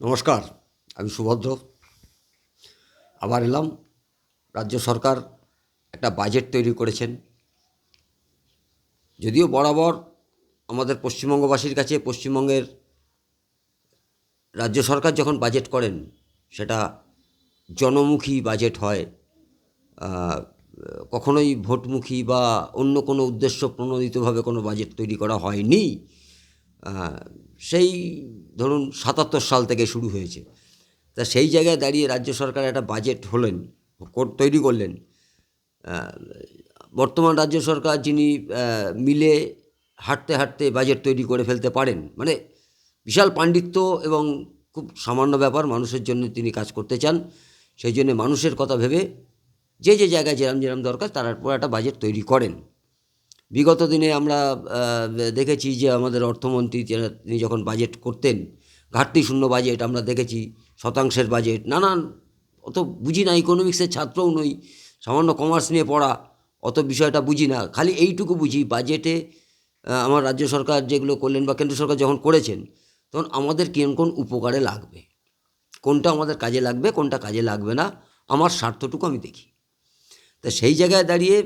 নমস্কার, আমি সুভদ্র। আবার এলাম, রাজ্য সরকার একটা বাজেট তৈরি করেছেন। যদিও বরাবর আমাদের পশ্চিমবঙ্গবাসীর কাছে পশ্চিমবঙ্গের রাজ্য সরকার যখন বাজেট করেন, সেটা জনমুখী বাজেট হয়। কখনোই ভোটমুখী বা অন্য কোনো উদ্দেশ্য প্রণোদিতভাবে কোনো বাজেট তৈরি করা হয়নি। সেই ধরুন সাতাত্তর সাল থেকে শুরু হয়েছে। তা সেই জায়গায় দাঁড়িয়ে রাজ্য সরকার একটা বাজেট হলেন তৈরি করলেন। বর্তমান রাজ্য সরকার যিনি মিলে হাঁটতে হাঁটতে বাজেট তৈরি করে ফেলতে পারেন মানে বিশাল পাণ্ডিত্য এবং খুব সামান্য ব্যাপার, মানুষের জন্য তিনি কাজ করতে চান। সেই জন্য মানুষের কথা ভেবে যে যে জায়গায় যেরাম যেরাম দরকার, তার উপর একটা বাজেট তৈরি করেন। বিগত দিনে আমরা দেখেছি যে আমাদের অর্থমন্ত্রী তিনি যখন বাজেট করতেন, ঘাটতি শূন্য বাজেট আমরা দেখেছি, শতাংশের বাজেট নানান, অত বুঝি না ইকোনমিক্সের ছাত্রও নই, সামান্য কমার্স নিয়ে পড়া, অত বিষয়টা বুঝি না, খালি এইটুকু বুঝি বাজেটে আমার রাজ্য সরকার যেগুলো করলেন বা কেন্দ্র সরকার যখন করেছেন, তখন আমাদের কোন কোন উপকারে লাগবে? কোনটা আমাদের কাজে লাগবে, কোনটা কাজে লাগবে না, আমার স্বার্থটুকু আমি দেখি। তা সেই জায়গায় দাঁড়িয়ে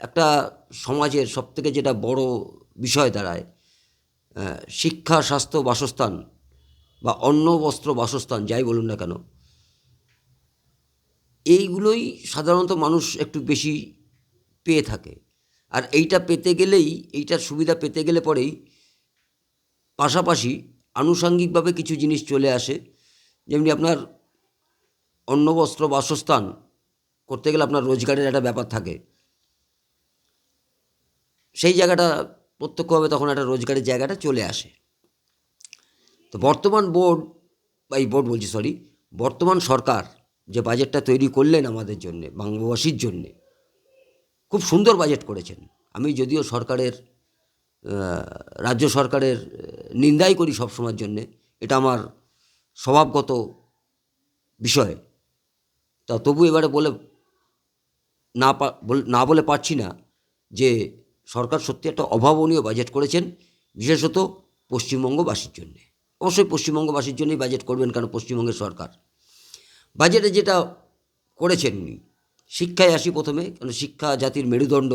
একটা সমাজের সবথেকে যেটা বড় বিষয় দাঁড়ায় শিক্ষা, স্বাস্থ্য, বাসস্থান বা অন্ন, বস্ত্র, বাসস্থান, যাই বলুন না কেন, এইগুলোই সাধারণত মানুষ একটু বেশি পেয়ে থাকে। আর এইটা পেতে গেলেই, এইটার সুবিধা পেতে গেলে পরেই পাশাপাশি আনুষাঙ্গিকভাবে কিছু জিনিস চলে আসে। যেমনি আপনার অন্ন, বস্ত্র, বাসস্থান করতে গেলে আপনার রোজগারের একটা ব্যাপার থাকে। সেই জায়গাটা প্রত্যক্ষভাবে তখন একটা রোজগারের জায়গাটা চলে আসে। তো বর্তমান বোর্ড বা এই বোর্ড বলছি সরি বর্তমান সরকার যে বাজেটটা তৈরি করলেন আমাদের জন্যে বাংলাবাসীর জন্যে, খুব সুন্দর বাজেট করেছেন। আমি যদিও সরকারের রাজ্য সরকারের নিন্দাই করি সবসময়ের জন্যে, এটা আমার স্বভাবগত বিষয়। তা তবু এবারে বলে না না বলে পারছি না যে সরকার সত্যি একটা অভাবনীয় বাজেট করেছেন, বিশেষত পশ্চিমবঙ্গবাসীর জন্যে। অবশ্যই পশ্চিমবঙ্গবাসীর জন্যই বাজেট করবেন কেন পশ্চিমবঙ্গের সরকার? বাজেটে যেটা করেছেন উনি, শিক্ষায় আসি প্রথমে কারণ শিক্ষা জাতির মেরুদণ্ড,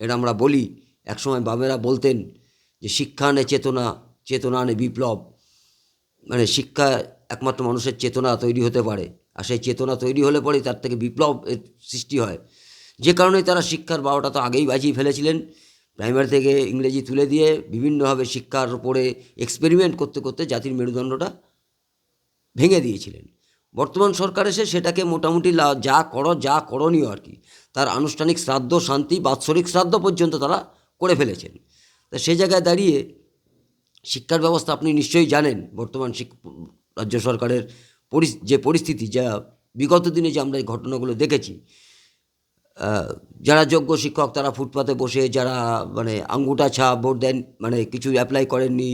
এটা আমরা বলি। একসময় বাবেরা বলতেন যে শিক্ষা আনে চেতনা চেতনা আনে বিপ্লব। মানে শিক্ষা একমাত্র মানুষের চেতনা তৈরি হতে পারে, আর সেই চেতনা তৈরি হলে পরেই তার থেকে বিপ্লব সৃষ্টি হয়। যে কারণে তারা শিক্ষার বারোটা তো আগেই বাজিয়ে ফেলেছিলেন। প্রাইমারি থেকে ইংরেজি তুলে দিয়ে বিভিন্নভাবে শিক্ষার উপরে এক্সপেরিমেন্ট করতে করতে জাতির মেরুদণ্ডটা ভেঙে দিয়েছিলেন। বর্তমান সরকার এসে সেটাকে মোটামুটি যা করো, যা করণীয় আর কি, তার আনুষ্ঠানিক শ্রাদ্ধ, শান্তি, বাৎসরিক শ্রাদ্ধ পর্যন্ত তারা করে ফেলেছেন। তা সে জায়গায় দাঁড়িয়ে শিক্ষার ব্যবস্থা আপনি নিশ্চয়ই জানেন, বর্তমান রাজ্য সরকারের পরিস- যে পরিস্থিতি, যা বিগত দিনে যে আমরা এই ঘটনাগুলো দেখেছি যারা যোগ্য শিক্ষক তারা ফুটপাতে বসে, যারা মানে আঙ্গুটা ছাপ, ভোট দেন মানে কিছু অ্যাপ্লাই করেননি,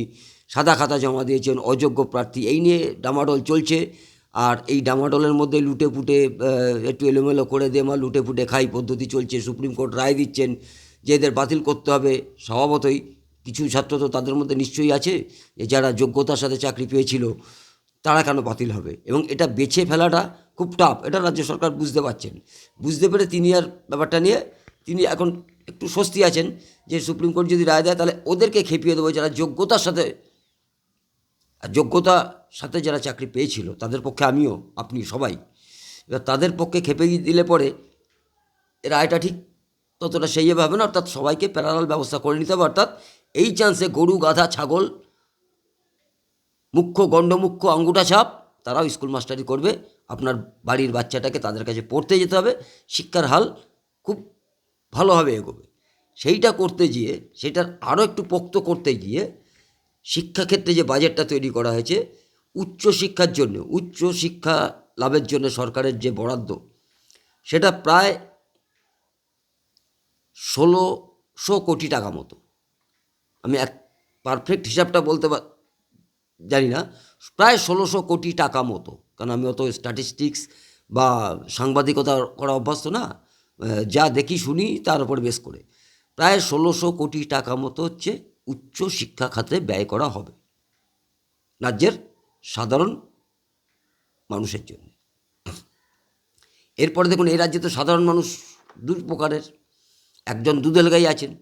সাদা খাতা জমা দিয়েছেন, অযোগ্য প্রার্থী, এই নিয়ে ডামাডোল চলছে। আর এই ডামাডোলের মধ্যে লুটে পুটে একটু এলোমেলো করে দিয়ে মা লুটে পুটে খাই পদ্ধতি চলছে। সুপ্রিম কোর্ট রায় দিচ্ছেন যে এদের বাতিল করতে হবে, স্বভাবতই কিছু ছাত্র তো তাদের মধ্যে নিশ্চয়ই আছে যে যারা যোগ্যতার সাথে চাকরি পেয়েছিল। তারা কেন বাতিল হবে? এবং এটা বেছে ফেলাটা খুব টাফ এটা রাজ্য সরকার বুঝতে পারছেন। বুঝতে পেরে তিনি আর ব্যাপারটা নিয়ে তিনি এখন একটু স্বস্তি আছেন যে সুপ্রিম কোর্ট যদি রায় দেয়, তাহলে ওদেরকে খেপিয়ে দেবো যারা যোগ্যতার সাথে আর যোগ্যতার সাথে যারা চাকরি পেয়েছিল, তাদের পক্ষে আমিও, আপনি সবাই। এবার তাদের পক্ষে খেপে দিলে পরে রায়টা ঠিক ততটা সেইভাবে হবে না, অর্থাৎ সবাইকে প্যারালাল ব্যবস্থা করে নিতে হবে। অর্থাৎ এই চান্সে গরু, গাধা, ছাগল মুখ্য গণ্ডমুখ্য আঙ্গুটা ছাপ, তারাও স্কুল মাস্টারি করবে। আপনার বাড়ির বাচ্চাটাকে তাদের কাছে পড়তে যেতে হবে। শিক্ষার হাল খুব ভালোভাবে এগোবে। সেইটা করতে গিয়ে, সেটার আরও একটু পোক্ত করতে গিয়ে, শিক্ষাক্ষেত্রে যে বাজেটটা তৈরি করা হয়েছে, উচ্চ শিক্ষার জন্য, উচ্চ শিক্ষা লাভের জন্য সরকারের যে বরাদ্দ, সেটা প্রায় ষোলোশো কোটি টাকা মতো। আমি এক পারফেক্ট হিসাবটা বলতে জানি না, প্রায় ষোলোশো কোটি টাকা মতো। কারণ আমি অত স্ট্যাটিস্টিক্স বা সাংবাদিকতা করা অভ্যস্ত না যা দেখি শুনি তার উপর বেশ করে। প্রায় ষোলোশো কোটি টাকা মতো হচ্ছে উচ্চ শিক্ষা খাতে ব্যয় করা হবে রাজ্যের সাধারণ মানুষের জন্য। এরপরে দেখুন, এই রাজ্যে তো সাধারণ মানুষ দু প্রকারের। একজন দুধেল গাই আছেন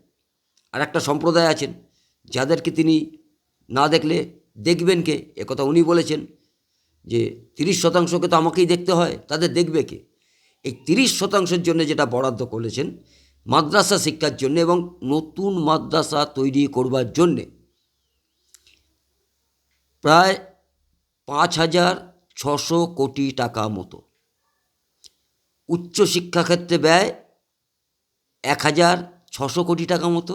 আর একটা সম্প্রদায় আছেন, যাদেরকে তিনি না দেখলে দেখবেন কে? একথা উনি বলেছেন যে তিরিশ শতাংশকে তো আমাকেই দেখতে হয়, তাদের দেখবে কে? এই তিরিশ শতাংশের জন্য যেটা বরাদ্দ করেছেন মাদ্রাসা শিক্ষার জন্য এবং নতুন মাদ্রাসা তৈরি করবার জন্যে প্রায় পাঁচ হাজার ছশো কোটি টাকা মতো। উচ্চশিক্ষা ক্ষেত্রে ব্যয় এক হাজার ছশো কোটি টাকা মতো।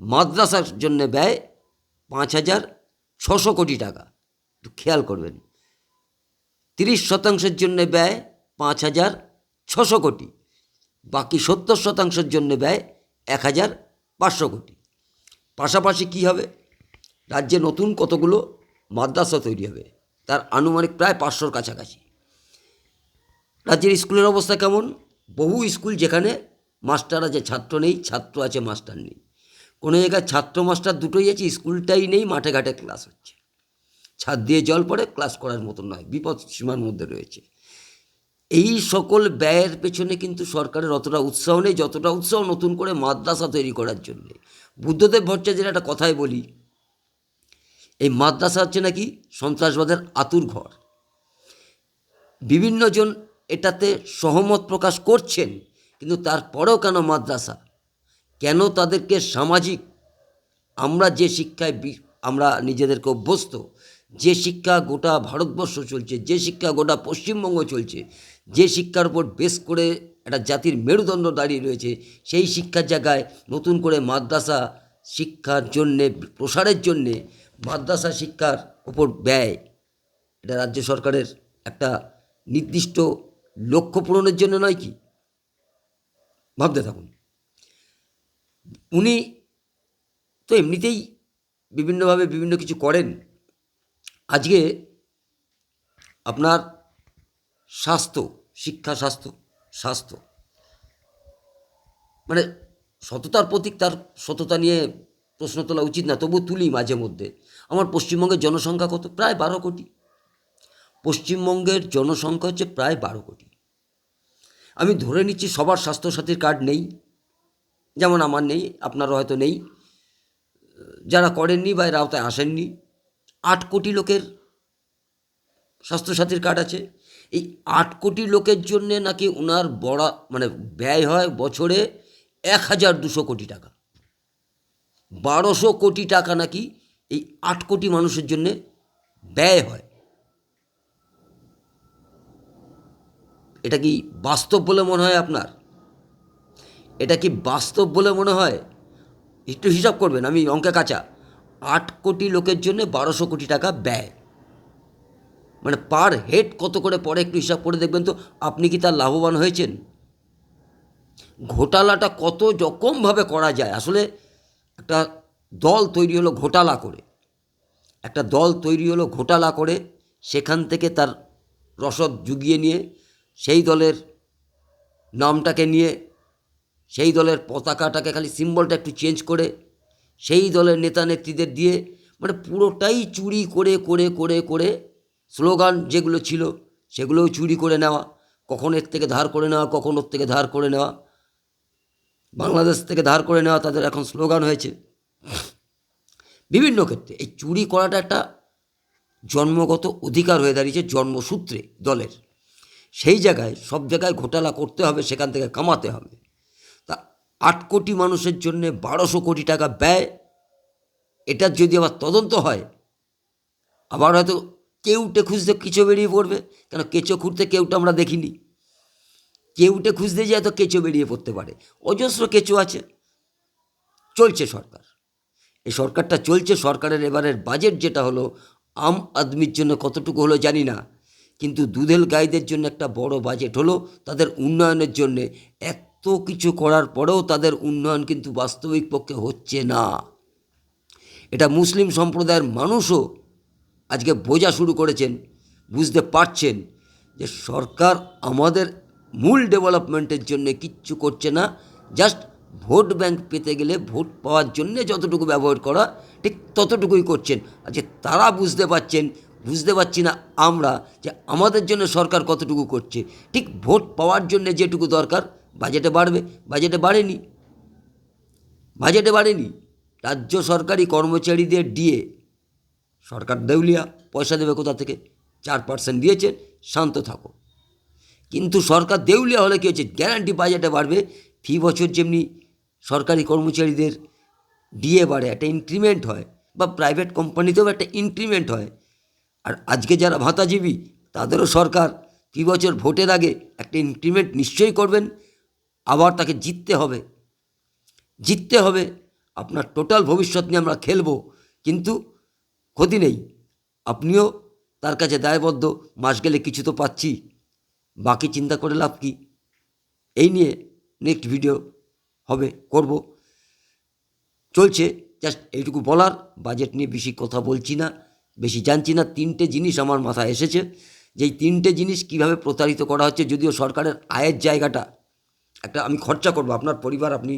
মাদ্রাসার জন্য ব্যয় পাঁচ হাজার ছশো কোটি টাকা। একটু খেয়াল করবেন। তিরিশ শতাংশের জন্য ব্যয় পাঁচ হাজার ছশো কোটি। বাকি সত্তর শতাংশের জন্য ব্যয় এক হাজার পাঁচশো কোটি। পাশাপাশি কী হবে? রাজ্যে নতুন কতগুলো মাদ্রাসা তৈরি হবে? তার আনুমানিক প্রায় পাঁচশোর কাছাকাছি। রাজ্যের স্কুলের অবস্থা কেমন? বহু স্কুল যেখানে মাস্টার আছে, ছাত্র নেই, ছাত্র আছে, মাস্টার নেই। কোনো জায়গায় ছাত্র মাস্টার দুটোই আছে, স্কুলটাই নেই, মাঠে ঘাটে ক্লাস হচ্ছে। ছাদ দিয়ে জল পড়ে ক্লাস করার মতন নয়, বিপদ সীমার মধ্যে রয়েছে। এই সকল ব্যয়ের পেছনে কিন্তু সরকারের অতটা উৎসাহ নেই, যতটা উৎসাহ নতুন করে মাদ্রাসা তৈরি করার জন্য। বুদ্ধদেব ভট্টাচার্যের একটা কথাই বলি, এই মাদ্রাসা হচ্ছে নাকি সন্ত্রাসবাদের আতুর ঘর। বিভিন্নজন এটাতে সহমত প্রকাশ করছেন, কিন্তু তারপরেও কেন মাদ্রাসা কেন তাদেরকে সামাজিক? আমরা যে শিক্ষায় আমরা নিজেদেরকে অভ্যস্ত, যে শিক্ষা গোটা ভারতবর্ষ চলছে, যে শিক্ষা গোটা পশ্চিমবঙ্গ চলছে, যে শিক্ষার উপর বেশ করে একটা জাতির মেরুদণ্ড দাঁড়িয়ে রয়েছে, সেই শিক্ষার জায়গায় নতুন করে মাদ্রাসা শিক্ষার জন্যে, প্রসারের জন্যে মাদ্রাসা শিক্ষার উপর ব্যয়। এটা রাজ্য সরকারের একটা নির্দিষ্ট লক্ষ্য পূরণের জন্য নয় কি? ভাবতে থাকুন। উনি তো এমনিতেই বিভিন্নভাবে বিভিন্ন কিছু করেন। আজকে আপনার স্বাস্থ্য, শিক্ষা স্বাস্থ্য স্বাস্থ্য। মানে সততার প্রতীক, তার সততা নিয়ে প্রশ্ন তোলা উচিত না তবু তুলি মাঝে মধ্যে। আমার পশ্চিমবঙ্গের জনসংখ্যা কত? প্রায় বারো কোটি। পশ্চিমবঙ্গের জনসংখ্যা হচ্ছে প্রায় বারো কোটি। আমি ধরে নিচ্ছি সবার স্বাস্থ্যসাথীর কার্ড নেই। যেমন আমার নেই, আপনারও হয়তো নেই। যারা করেননি বা এর আওতায় আসেননি, আট কোটি লোকের স্বাস্থ্যসাথীর কার্ড আছে। এই আট কোটি লোকের জন্যে নাকি ওনার বড়া মানে ব্যয় হয় বছরে এক হাজার দুশো কোটি টাকা। বারোশো কোটি টাকা নাকি এই আট কোটি মানুষের জন্যে ব্যয় হয়। এটা কি বাস্তব বলে মনে হয় আপনার? এটা কি বাস্তব বলে মনে হয়? একটু হিসাব করবেন, আমি অঙ্কে কাঁচা। আট কোটি লোকের জন্য বারোশো কোটি টাকা ব্যয়। মানে পার হেড কত করে পরে একটু হিসাব করে দেখবেন তো, আপনি কি তার লাভবান হয়েছেন? ঘোটালাটা কত রকমভাবে করা যায়। আসলে একটা দল তৈরি হলো ঘোটালা করে। একটা দল তৈরি হলো ঘোটালা করে, সেখান থেকে তার রসদ জুগিয়ে নিয়ে, সেই দলের নামটাকে নিয়ে সেই দলের পতাকাটাকে খালি সিম্বলটা একটু চেঞ্জ করে, সেই দলের নেতা নেত্রীদের দিয়ে মানে পুরোটাই চুরি করে করে করে করে স্লোগান যেগুলো ছিল সেগুলোও চুরি করে নেওয়া। কখন এর থেকে ধার করে নেওয়া, কখন ওর থেকে ধার করে নেওয়া। বাংলাদেশ থেকে ধার করে নেওয়া তাদের এখন স্লোগান হয়েছে। বিভিন্ন ক্ষেত্রে এই চুরি করাটা একটা জন্মগত অধিকার হয়ে দাঁড়িয়েছে জন্মসূত্রে দলের। সেই জায়গায় সব জায়গায় ঘোটালা করতে হবে, সেখান থেকে কামাতে হবে। আট কোটি মানুষের জন্যে বারোশো কোটি টাকা ব্যয়। এটার যদি আবার তদন্ত হয়, আবার হয়তো কেউটে খুঁজতে কিছু বেরিয়ে পড়বে। কেন কেঁচো খুঁড়তে কেউটা আমরা দেখিনি। কেউটে খুঁজতে যায় তো কেঁচো বেরিয়ে পড়তে পারে। অজস্র কেঁচো আছে। চলছে সরকার। এই সরকারটা চলছে, সরকারের এবারের বাজেট যেটা হলো, আম আদমির জন্য কতটুকু হলো জানি না। কিন্তু দুধেল গাইদের জন্য একটা বড় বাজেট হলো, তাদের উন্নয়নের জন্যে এত কিছু করার পরেও তাদের উন্নয়ন কিন্তু বাস্তবিক পক্ষে হচ্ছে না। এটা মুসলিম সম্প্রদায়ের মানুষও আজকে বোঝা শুরু করেছেন, বুঝতে পারছেন যে সরকার আমাদের মূল ডেভেলপমেন্টের জন্য কিচ্ছু করছে না, জাস্ট ভোট ব্যাংক পেতে গেলে ভোট পাওয়ার জন্য যতটুকু ব্যবহার করা, ঠিক ততটুকুই করছেন। আজকে তারা বুঝতে পারছেন, বুঝতে পারছি না আমরা যে আমাদের জন্য সরকার কতটুকু করছে। ঠিক ভোট পাওয়ার জন্য যেটুকু দরকার বাজেটে বাড়বে, বাজেটে বাড়েনি। বাজেটে বাড়েনি। রাজ্য সরকারি কর্মচারীদের দিয়ে সরকার দেউলিয়া, পয়সা দেবে কোথা থেকে? চার পার্সেন্ট দিয়েছেন, শান্ত থাকো। কিন্তু সরকার দেউলিয়া হলে কী হচ্ছে? গ্যারান্টি বাজেটে বাড়বে, ফি বছর যেমনি সরকারি কর্মচারীদের ডিএ বাড়ে, একটা ইনক্রিমেন্ট হয়, বা প্রাইভেট কোম্পানিতেও একটা ইনক্রিমেন্ট হয়। আর আজকে যারা ভাতাজীবী, তাদেরও সরকার ফি বছর ভোটের আগে একটা ইনক্রিমেন্ট নিশ্চয়ই করবেন। আবার তাকে জিততে হবে। জিততে হবে, আপনার টোটাল ভবিষ্যৎ নিয়ে আমরা খেলব, কিন্তু ক্ষতি নেই। আপনিও তার কাছে দায়বদ্ধ, মাস গেলে কিছু তো পাচ্ছি। বাকি চিন্তা করে লাভ কি? এই নিয়ে নেক্সট ভিডিও হবে, করব। চলছে জাস্ট এইটুকু বলার বাজেট নিয়ে বেশি কথা বলছি না, বেশি জানছি না, তিনটে জিনিস আমার মাথায় এসেছে। যেই তিনটে জিনিস কীভাবে প্রতারিত করা হচ্ছে, যদিও সরকারের আয়ের জায়গাটা একটা আমি খরচা করব। আপনার পরিবার আপনি,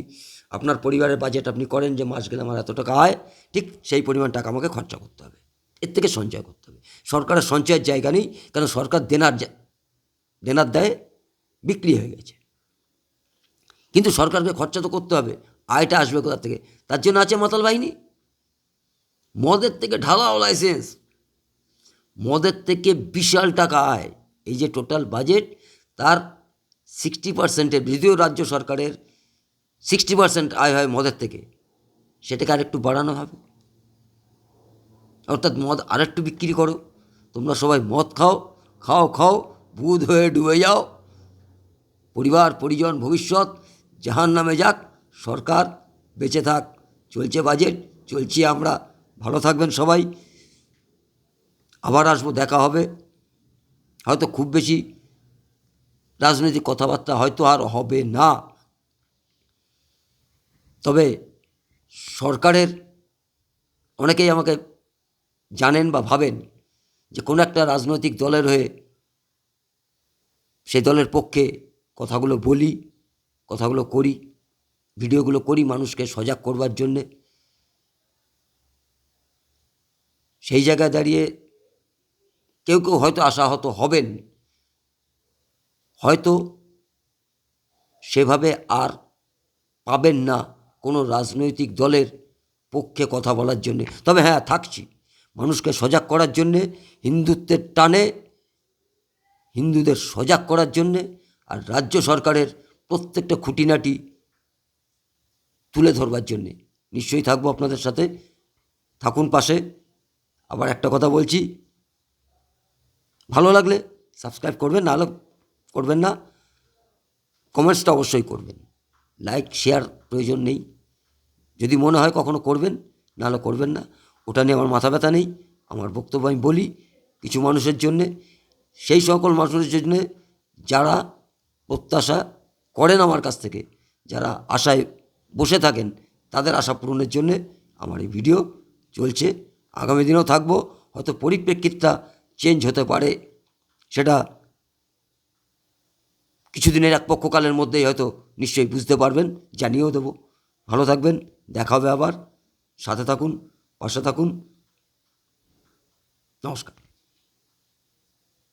আপনার পরিবারের বাজেট আপনি করেন যে মাস গেলে আমার এত টাকা আয়, ঠিক সেই পরিমাণ টাকা আমাকে খরচা করতে হবে। এর থেকে সঞ্চয় করতে হবে। সরকারের সঞ্চয়ের জায়গা নেই কারণ সরকার দেনার দেনার দেয় বিক্রি হয়ে গেছে। কিন্তু সরকারকে খরচা তো করতে হবে, আয়টা আসবে কোথা থেকে? তার জন্য আছে মাতাল বাহিনী। মদের থেকে ঢালাও লাইসেন্স মদের থেকে বিশাল টাকা আয়। এই যে টোটাল বাজেট তার সিক্সটি পার্সেন্টের যদিও রাজ্য সরকারের সিক্সটি পার্সেন্ট আয় হয় মদের থেকে। সেটাকে আরেকটু বাড়ানো হবে। অর্থাৎ মদ আরেকটু বিক্রি করো। তোমরা সবাই মদ খাও খাও খাও বুধ হয়ে ডুবে যাও। পরিবার, পরিজন, ভবিষ্যৎ জাহান নামে যাক, সরকার বেঁচে থাক, চলছে বাজেট চলছি আমরা। ভালো থাকবেন সবাই। আবার আসব, দেখা হবে। হয়তো খুব বেশি রাজনৈতিক কথাবার্তা হয়তো আর হবে না। তবে সরকারের, অনেকেই আমাকে জানেন বা ভাবেন যে কোনো একটা রাজনৈতিক দলের হয়ে সেই দলের পক্ষে কথাগুলো বলি, কথাগুলো করি, ভিডিওগুলো করি মানুষকে সজাগ করবার জন্যে। সেই জায়গায় দাঁড়িয়ে কেউ কেউ হয়তো আশাহত হবেন হয়তো সেভাবে আর পাবেন না কোনো রাজনৈতিক দলের পক্ষে কথা বলার জন্যে। তবে হ্যাঁ থাকছি। মানুষকে সজাগ করার জন্যে, হিন্দুত্বের টানে হিন্দুদের সজাগ করার জন্যে আর রাজ্য সরকারের প্রত্যেকটা খুঁটিনাটি তুলে ধরবার জন্যে। নিশ্চয়ই থাকব আপনাদের সাথে। থাকুন পাশে। আবার একটা কথা বলছি। ভালো লাগলে সাবস্ক্রাইব করবেন, নাহলে করবেন না। কমেন্টসটা অবশ্যই করবেন। লাইক, শেয়ার প্রয়োজন নেই। যদি মনে হয় কখনো করবেন, নাহলে করবেন না। ওটা নিয়ে আমার মাথা ব্যথা নেই। আমার বক্তব্য আমি বলি কিছু মানুষের জন্যে। সেই সকল মানুষের জন্যে যারা প্রত্যাশা করেন আমার কাছ থেকে, যারা আশায় বসে থাকেন, তাদের আশা পূরণের জন্যে আমার এই ভিডিও চলছে। আগামী দিনেও থাকব। হয়তো পরিপ্রেক্ষিতটা চেঞ্জ হতে পারে। সেটা কিছুদিনের এক পক্ষকালের মধ্যেই হয়তো নিশ্চয়ই বুঝতে পারবেন, জানিয়েও দেবো। ভালো থাকবেন, দেখা হবে আবার। সাথে থাকুন, পাশে থাকুন। নমস্কার।